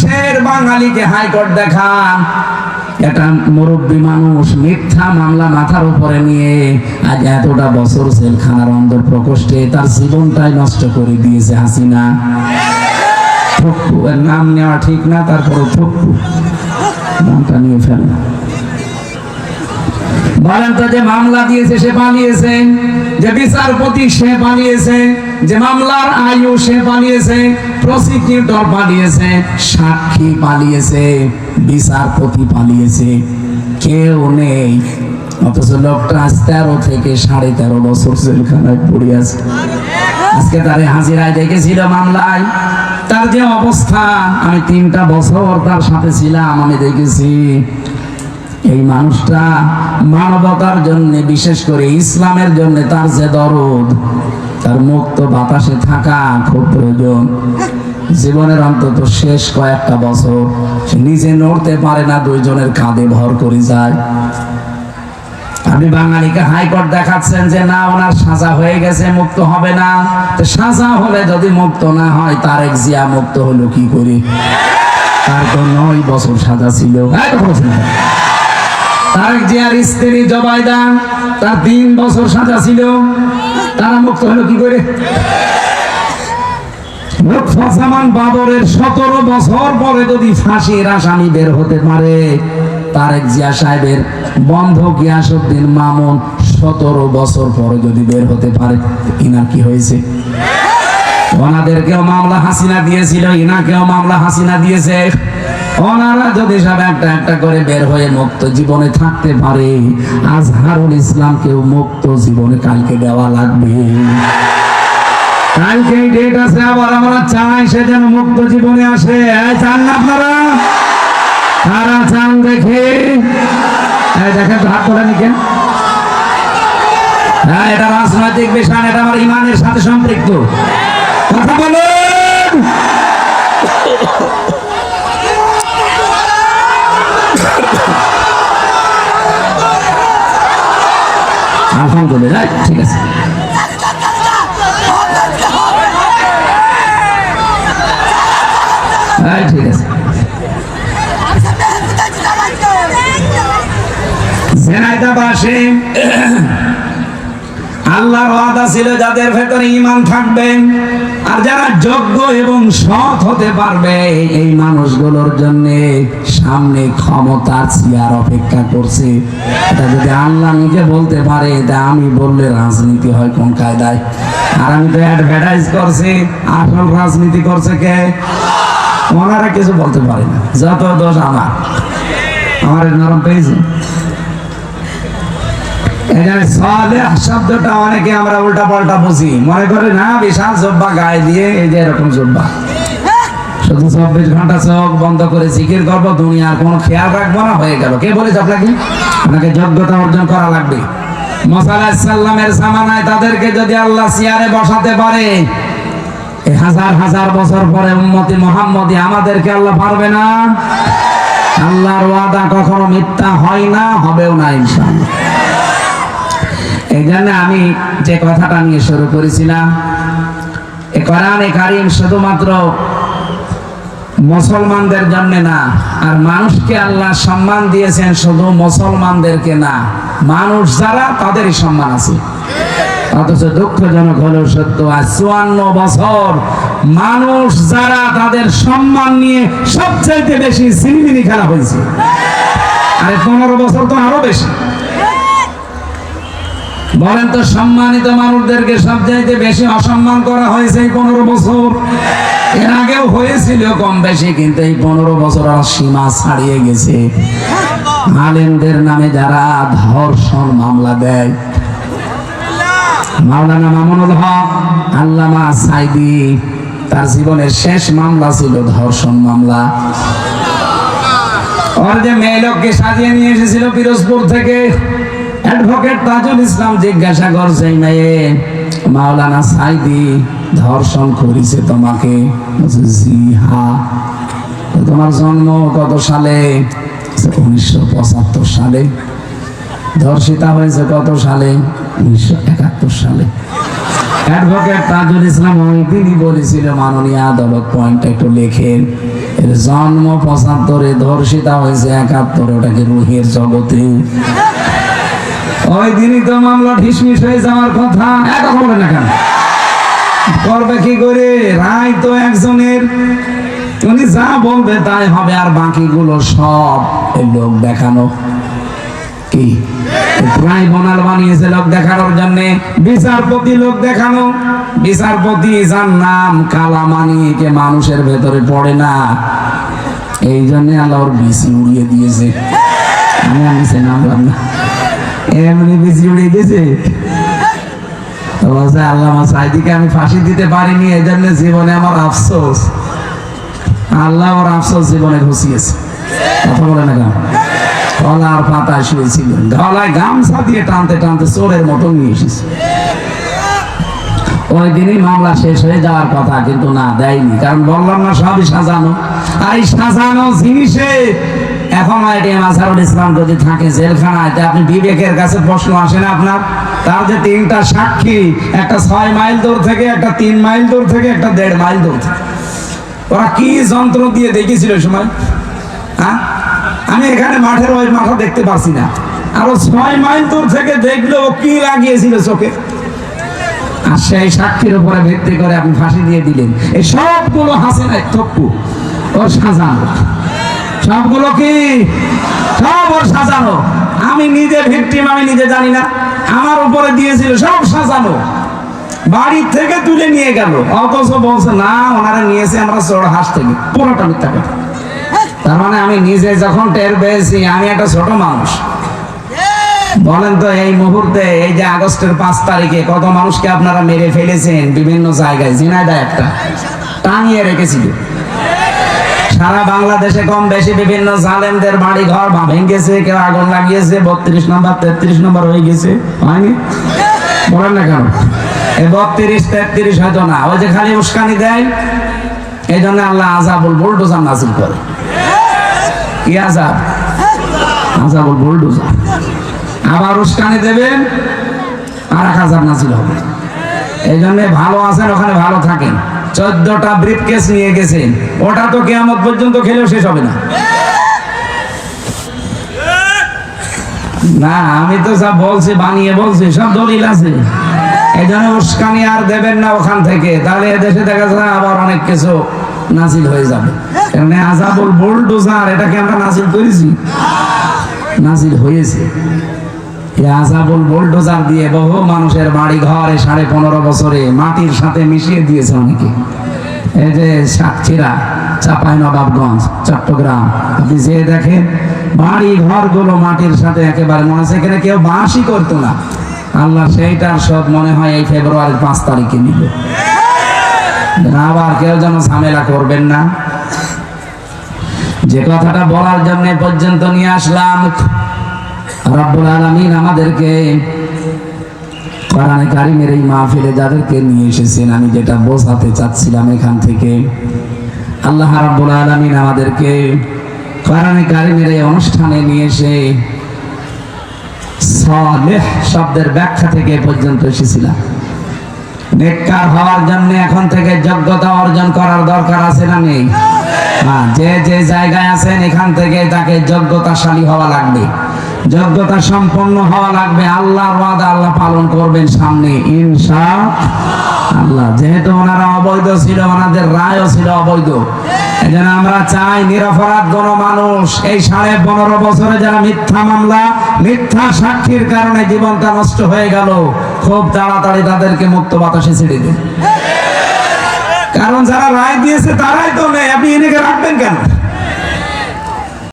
কিসের বাঙালিকে হাইকোর্ট দেখান। একটা মুরব্বী মানুষ মিথ্যা মামলা মাথার উপরে নিয়ে আজ এতটা বছর জেলখানার অন্দর প্রকোষ্ঠে তার জীবনটাই নষ্ট করে দিয়েছে হাসিনা। নাম নেওয়া ঠিক না তারপরে থপ্পু নামটা নিয়ে ফেল। বলেন তো যে মামলা দিয়েছে, সে পালিয়েছে যে বিচারপতি, সে পালিয়েছে যে মামলার আয়ু সে পালিয়েছে প্রসিকিউটর পালিয়েছে সাক্ষী পালিয়েছে বিচারপতি পালিয়েছে কেউ নেই। অথচ লোকটা আজ তেরো থেকে সাড়ে তেরো বছর জেলখানায় পড়ে আছে। আজকে তারে হাজিরায় দেখেছিল মামলায়। তার যে অবস্থা, আমি তিনটা বছর তার সাথে ছিলাম, আমি দেখেছি। এই মানুষটা মানবতার জন্য, বিশেষ করে ইসলামের জন্য তার যে দরদ, তার মুক্ত বাতাসে থাকা খুব প্রয়োজন। জীবনের অন্তত শেষ কয়েকটা বছর সে নিজে নড়তে পারে না, দুইজনের কাঁধে ভর করে যায়। আপনি বাঙালিকে হাইকোর্ট দেখাচ্ছেন যে, না, ওনার সাজা হয়ে গেছে, মুক্ত হবে না। সাজা হলে যদি মুক্ত না হয়, তার এক জিয়া মুক্ত হলো কি করে? তার তো নয় বছর সাজা ছিল। না। তারেক জিয়ার স্ত্রী জবাইদা তার তিন বছর সাজা ছিল, তারা মুক্ত হলো কি করে বাবরের সতেরো বছর পরে যদি ফাঁসির আসামি বের হতে পারে, তারেক জিয়া সাহেবের বন্ধ গিয়াসুদ্দিন মামুন সতেরো বছর পরে যদি বের হতে পারে ইনার কি হয়েছে ওনাদেরকেও মামলা হাসিনা দিয়েছিল, ইনাকেও মামলা হাসিনা দিয়েছে। ওনারা যদি সব একটা একটা করে বের হয়ে মুক্ত জীবনে থাকতে পারে, আজহারুল ইসলামকেও মুক্ত জীবনে কালকে দেওয়া লাগবে। কালকে ডেট আছে, আবার আমরা চাই সে যেন মুক্ত জীবনে আসে। চান না আপনারা? তারা চান দেখে? দেখেন হাত কেন হ্যাঁ এটা রাজনৈতিক বিষয়, এটা আমার ইমানের সাথে সম্পৃক্ত। আলহামদুলিল্লাহ ঠিক আছে। ঠিক আছে। জেনাইদাবাসে আল্লাহর ওয়াদা ছিল যাদের ভেতরে ঈমান থাকবে। আর যারা যোগ্য এবং সৎ হতে পারবে, এই মানুষগুলোর জন্য সামনে ক্ষমতার চেয়ার অপেক্ষা করছে। এটা যদি আল্লাহ নিজে বলতে পারে তা আমি বললে রাজনীতি হয় কোন কায়দায়। আর আমি তো অ্যাডভার্টাইজ করছি, আসল রাজনীতি করছে কে? ওনারা কিছু বলতে পারে না। যত দোষ আমার। আমার নরম পেয়েছে। এখানে সালেহ শব্দটা অনেকে আমরা উল্টা পাল্টা বুঝি। মনে করে, না, বিশাল জব্বা গায়ে দিয়ে এই যে এরকম জব্বা। শুধু চব্বিশ ঘণ্টা চোখ বন্ধ করে জিকির দুনিয়ার কোনো খেয়াল রাখব না, হয়ে গেল। কে বলেছে আপনাকে? আপনাকে যোগ্যতা অর্জন করা লাগবে। তাদেরকে যদি আল্লাহ চেয়ারে বসাতে পারে হাজার হাজার বছর পরে উম্মতি মোহাম্মদি আমাদেরকে আল্লাহ পারবে না। আল্লাহর ওয়াদা কখনো মিথ্যা হয় না, হবেও না, ইনশাআল্লাহ। এই জন্য আমি যে কথাটা নিয়ে শুরু করেছিলাম, এ কোরআনে কারিম শুধুমাত্র মুসলমানদের জন্য না, আর মানুষকে আল্লাহ সম্মান দিয়েছেন শুধু মুসলমানদেরকে না, মানুষ যারা তাদেরই সম্মান আছে। অথচ দুঃখজনক হলেও সত্য, আজ চুয়ান্ন বছর মানুষ যারা তাদের সম্মান নিয়ে সবচাইতে বেশি সিনেমিনি খেলা হয়েছে। আরে পনেরো বছর তো আরও বেশি। বলেন তো, সম্মানিত মানুষদেরকে সবচাইতে বেশি অসম্মান করা হয়েছে এই পনেরো বছর। এর আগেও হয়েছিল কম বেশি, কিন্তু এই পনেরো বছর আর সীমা ছাড়িয়ে গেছে। আলেমদের নামে যারা ধর্ষণ মামলা দেয়, মাওলানা মামুনুল হক, আল্লামা সাইদি, তার জীবনের শেষ মামলা ছিল ধর্ষণ মামলা। ওর যে মেয়ে লোককে সাজিয়ে নিয়ে এসেছিল পিরোজপুর থেকে অ্যাডভোকেট তাজুল ইসলাম জিজ্ঞাসা করছে, মেয়ে, মাওলানা সাইদি ধর্ষণ করেছে তোমাকে? জি, হা। তোমার জন্ম কত সালে? উনিশশো পঁচাত্তর সালে। ধর্ষিতা হয়েছে কত সালে? উনিশশো একাত্তর সালে। অ্যাডভোকেট তাজুল ইসলাম তিনি বলেছিল, মাননীয় আদালত পয়েন্ট একটু লেখেন এর জন্ম পঁচাত্তরে ধর্ষিতা হয়েছে একাত্তরে ওটাকে রুহের জগতে? ওই দিনই তো মামলা ঢিসমিস হয়ে যাওয়ার কথা। এত বলে না কেন? করবে কি করে? রায় তো একজনের। উনি যা বলবে তাই হবে, আর বাকিগুলো সব লোক দেখানো। কি? ট্রাইব্যুনাল বানিয়েছে লোক দেখানোর জন্য। বিচারপতি লোক দেখানো। বিচারপতি যার নাম কালামানি কে মানুষের ভেতরে পড়ে না। এই জন্য আল্লাহ ওর বিসি উড়িয়ে দিয়েছে। আমি আমি না। এমনি বিসি উড়িয়ে দিয়েছে বলছে আল্লাহ সাইদিকে আমি ফাঁসি দিতে পারিনি এই জন্য জীবনে আমার আফসোস। আল্লাহ ওর আফসোস জীবনে ঘুষিয়েছে কথা বলে না কেন? গলার পাতায় শুয়েছিল। গলায় গামছা দিয়ে টানতে টানতে চোরের মতো মামলা শেষ হয়ে যাওয়ার কথা, কিন্তু না, দেয়নি। কারণ বললাম না, সবই সাজানো। আর এই সাজানো জিনিসে এখন এটিএম আসারুল ইসলাম যদি থাকে জেলখানায়, তা আপনি বিবেকের কাছে প্রশ্ন আসে না আপনার। তার যে তিনটা সাক্ষী, একটা ছয় মাইল দূর থেকে, একটা তিন মাইল দূর থেকে, একটা দেড় মাইল দূর থেকে। ওরা কি যন্ত্র দিয়ে দেখেছিল সময়? হ্যাঁ? আমি এখানে মাঠের ওই মাথা দেখতে পাচ্ছি না। আরও ছয় মাইল দূর থেকে দেখল ও কি লাগিয়েছিল চোখে। আর সেই সাক্ষীর উপরে ভিত্তি করে আপনি ফাঁসি দিয়ে দিলেন। এই সবগুলো হাসে নাই তপ্পু ওর সাজানো। সবগুলো কি? সব ওর সাজানো। আমি নিজে ভিকটিম, আমি নিজে জানি না। আমার উপরে দিয়েছিল, সব সাজানো। বাড়ি থেকে তুলে নিয়ে গেল। অথচ বলছে, না, ওনারা নিয়েছে আমরা চোর হাঁস থেকে। পুরোটা মিথ্যা কথা। তার মানে আমি নিজে যখন টের পেয়েছি, আমি একটা ছোট মানুষ। বলেন তো, এই মুহূর্তে, এই যে আগস্টের পাঁচ তারিখে কত মানুষকে আপনারা মেরে ফেলেছেন বিভিন্ন জায়গায় ঝিনাইদা একটা। টাঙিয়ে রেখেছিল। সারা বাংলাদেশে কম বেশি বিভিন্ন জালেমদের বাড়ি ঘর ভেঙেছে, কেউ আগুন লাগিয়েছে, বত্রিশ নম্বর, তেত্রিশ নম্বর হয়ে গেছে। হয়নি? বলেন না কেন? এই বত্রিশ, তেত্রিশ হয়তো না। ওই যে খালি উস্কানি দেয় এই জন্য আল্লাহ আজাবুল বুলডোজার নাজিল করে। কি আজাব আজাবুল বুলডোজার। আবার উস্কানি দেবেন আর এক হাজার নাজিল হবে। এই জন্য ভালো আছেন, ওখানে ভালো থাকেন। চোদ্দটা ব্রিফ কেস নিয়ে গেছেন ওটা তো কেয়ামত পর্যন্ত খেলেও শেষ হবে না। না, আমি তো সব বলছি, বানিয়ে বলছি, সব দলিল আছে। এই জন্য উস্কানি আর দেবেন না ওখান থেকে। তাহলে এদেশে দেখা যায় আবার অনেক কিছু নাজিল হয়ে যাবে। কারণ আজাবুল বুলডোজার, এটাকে আমরা নাজিল করেছি। নাজিল হয়েছে। আজাবুল দিয়ে বহু মানুষের বাড়ি ঘরে সাড়ে পনেরো বছরে মাটির সাথে মিশিয়ে দিয়েছে অনেকে। এই যে চাপাই নবাবগঞ্জ চট্টগ্রাম, আপনি যে দেখেন, বাড়ি মাটির সাথে একেবারে মনে এখানে কেউ করতো না। আল্লাহ সেইটার সব মনে হয় এই ফেব্রুয়ারির পাঁচ তারিখে নিল। আবার কেউ যেন ঝামেলা করবেন না। যে কথাটা বলার জন্য পর্যন্ত নিয়ে আসলাম। রব্বুল আলামিন আমাদেরকে কোরআনে কারিমের এই মাহফিলে যাদেরকে নিয়ে এসেছেন, আমি যেটা বোঝাতে চাচ্ছিলাম এখান থেকে, আল্লাহ রাব্বুল আলামিন আমাদেরকে কোরআনে কারিমের এই অনুষ্ঠানে নিয়ে এসে সালেহ শব্দের ব্যাখ্যা থেকে পর্যন্ত এসেছিলাম। নেককার হওয়ার জন্য এখন থেকে যোগ্যতা অর্জন করার দরকার আছে না নেই? হ্যাঁ যে যে জায়গায় আছেন, এখান থেকে তাকে যোগ্যতাশালী হওয়া লাগবে। যোগ্যতা সম্পন্ন হওয়া লাগবে। আল্লাহর ওয়াদা আল্লাহ পালন করবেন সামনে, ইনশা আল্লাহ। যেহেতু ওনারা অবৈধ ছিল, ওনাদের রায়ও ছিল অবৈধ। আমরা চাই কোন মানুষ। এই সাড়ে পনেরো বছরে যারা মিথ্যা মামলা, মিথ্যা সাক্ষীর কারণে জীবনটা নষ্ট হয়ে গেল, খুব তাড়াতাড়ি তাদেরকে মুক্ত বাতাসে ছেড়ে দিন। কারণ যারা রায় দিয়েছে, তারাই তো নেই। আপনি এনেকে রাখবেন কেন?